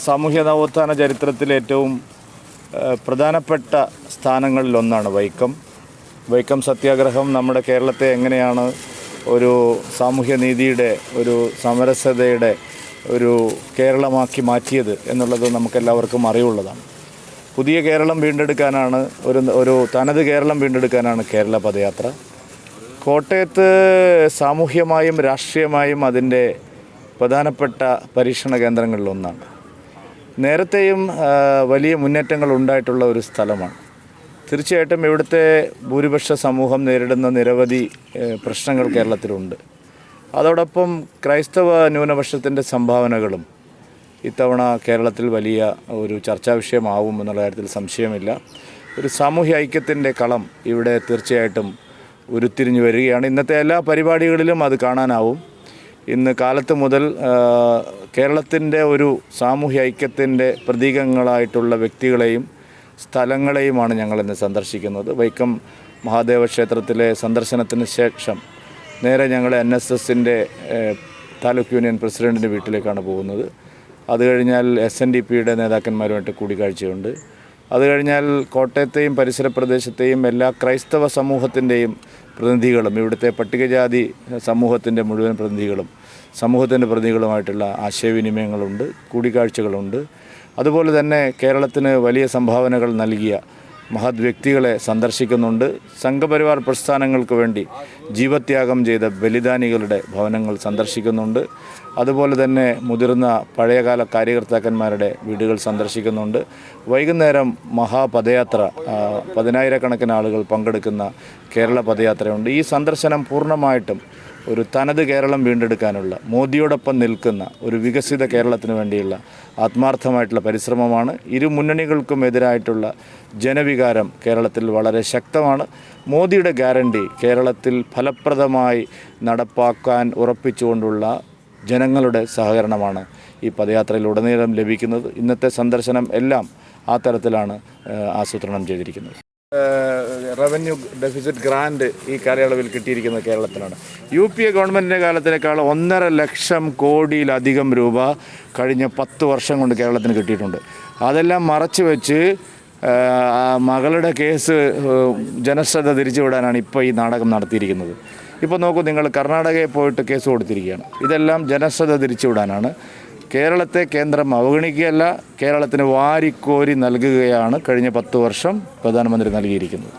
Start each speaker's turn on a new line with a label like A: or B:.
A: സാമൂഹ്യ നവോത്ഥാന ചരിത്രത്തിലെ ഏറ്റവും പ്രധാനപ്പെട്ട സ്ഥാനങ്ങളിലൊന്നാണ് വൈക്കം. വൈക്കം സത്യാഗ്രഹം നമ്മുടെ കേരളത്തെ എങ്ങനെയാണ് ഒരു സാമൂഹ്യ നീതിയുടെ ഒരു സമരസതയുടെ ഒരു കേരളമാക്കി മാറ്റിയത് എന്നുള്ളത് നമുക്കെല്ലാവർക്കും അറിവുള്ളതാണ്. പുതിയ കേരളം വീണ്ടെടുക്കാനാണ് ഒരു ഒരു തനത് കേരളം വീണ്ടെടുക്കാനാണ് കേരള പദയാത്ര. കോട്ടയത്ത് സാമൂഹ്യമായും രാഷ്ട്രീയമായും അതിന്റെ പ്രധാനപ്പെട്ട പരീക്ഷണ കേന്ദ്രങ്ങളിലൊന്നാണ് നേരത്തെയും വലിയ മുന്നേറ്റങ്ങൾ ഉണ്ടായിട്ടുള്ള ഒരു സ്ഥലമാണ്. തീർച്ചയായിട്ടും ഇവിടുത്തെ ഭൂരിപക്ഷ സമൂഹം നേരിടുന്ന നിരവധി പ്രശ്നങ്ങൾ കേരളത്തിലുണ്ട്. അതോടൊപ്പം ക്രൈസ്തവ ന്യൂനപക്ഷത്തിന്റെ സംഭാവനകളും ഇത്തവണ കേരളത്തിൽ വലിയ ഒരു ചർച്ചാ വിഷയമാവും എന്നുള്ള കാര്യത്തിൽ സംശയമില്ല. ഒരു സാമൂഹ്യ ഐക്യത്തിന്റെ കളം ഇവിടെ തീർച്ചയായിട്ടും ഉരുത്തിരിഞ്ഞു വരികയാണ്. ഇന്നത്തെ എല്ലാ പരിപാടികളിലും അത് കാണാനാവും. ഇന്ന് കാലത്ത് മുതൽ കേരളത്തിന്റെ ഒരു സാമൂഹ്യ ഐക്യത്തിന്റെ പ്രതീകങ്ങളായിട്ടുള്ള വ്യക്തികളെയും സ്ഥലങ്ങളെയുമാണ് ഞങ്ങളിന്ന് സന്ദർശിക്കുന്നത്. വൈക്കം മഹാദേവ ക്ഷേത്രത്തിലെ സന്ദർശനത്തിന് ശേഷം നേരെ ഞങ്ങൾ എൻ എസ് എസിന്റെ താലൂക്ക് യൂണിയൻ പ്രസിഡന്റിന്റെ വീട്ടിലേക്കാണ് പോകുന്നത്. അത് കഴിഞ്ഞാൽ എസ് എൻ ഡി പിയുടെ നേതാക്കന്മാരുമായിട്ട് കൂടിക്കാഴ്ചയുണ്ട്. അത് കഴിഞ്ഞാൽ കോട്ടയത്തെയും പരിസര പ്രദേശത്തെയും എല്ലാ ക്രൈസ്തവ സമൂഹത്തിന്റെയും പ്രതിനിധികളും ഇവിടുത്തെ പട്ടികജാതി സമൂഹത്തിന്റെ മുഴുവൻ പ്രതിനിധികളും സമൂഹത്തിന്റെ പ്രതിനിധികളുമായിട്ടുള്ള ആശയവിനിമയങ്ങളുണ്ട് കൂടിക്കാഴ്ചകളുണ്ട്. അതുപോലെ തന്നെ കേരളത്തിന് വലിയ സംഭാവനകൾ നൽകിയ മഹത് വ്യക്തികളെ സന്ദർശിക്കുന്നുണ്ട്. സംഘപരിവാർ പ്രസ്ഥാനങ്ങൾക്ക് വേണ്ടി ജീവത്യാഗം ചെയ്ത ബലിദാനികളുടെ ഭവനങ്ങൾ സന്ദർശിക്കുന്നുണ്ട്. അതുപോലെ തന്നെ മുതിർന്ന പഴയകാല കാര്യകർത്താക്കന്മാരുടെ വീടുകൾ സന്ദർശിക്കുന്നുണ്ട്. വൈകുന്നേരം മഹാപദയാത്ര പതിനായിരക്കണക്കിന് ആളുകൾ പങ്കെടുക്കുന്ന കേരള പദയാത്രയുണ്ട്. ഈ സന്ദർശനം പൂർണമായിട്ടും ഒരു തനത് കേരളം വീണ്ടെടുക്കാനുള്ള മോദിയോടൊപ്പം നിൽക്കുന്ന ഒരു വികസിത കേരളത്തിന് വേണ്ടിയുള്ള ആത്മാർത്ഥമായിട്ടുള്ള പരിശ്രമമാണ്. ഇരു മുന്നണികൾക്കും എതിരായിട്ടുള്ള ജനവികാരം കേരളത്തിൽ വളരെ ശക്തമാണ്. മോദിയുടെ ഗ്യാരണ്ടി കേരളത്തിൽ ഫലപ്രദമായി നടപ്പാക്കാൻ ഉറപ്പിച്ചുകൊണ്ടുള്ള ജനങ്ങളുടെ സഹകരണമാണ് ഈ പദയാത്രയിലുടനീളം ലഭിക്കുന്നത്. ഇന്നത്തെ സന്ദർശനം എല്ലാം ആ തരത്തിലാണ് ആസൂത്രണം ചെയ്തിരിക്കുന്നത്. റവന്യൂ ഡെഫിസിറ്റ് ഗ്രാൻഡ് ഈ കാലയളവിൽ കിട്ടിയിരിക്കുന്ന കേരളത്തിലാണ്. യു പി എ ഗവൺമെന്റിന്റെ കാലത്തിനേക്കാൾ ഒന്നര ലക്ഷം കോടിയിലധികം രൂപ കഴിഞ്ഞ പത്ത് വർഷം കൊണ്ട് കേരളത്തിന് കിട്ടിയിട്ടുണ്ട്. അതെല്ലാം മറച്ചു വെച്ച് മകളുടെ കേസ് ജനശ്രദ്ധ തിരിച്ചുവിടാനാണ് ഇപ്പോൾ ഈ നാടകം നടത്തിയിരിക്കുന്നത്. ഇപ്പോൾ നോക്കൂ നിങ്ങൾ കർണാടകയിൽ പോയിട്ട് കേസ് കൊടുത്തിരിക്കുകയാണ്. ഇതെല്ലാം ജനശ്രദ്ധ തിരിച്ചുവിടാനാണ്. കേരളത്തെ കേന്ദ്രം അവഗണിക്കുകയല്ല കേരളത്തിന് വാരിക്കോരി നൽകുകയാണ് കഴിഞ്ഞ പത്ത് വർഷം പ്രധാനമന്ത്രി നൽകിയിരിക്കുന്നത്.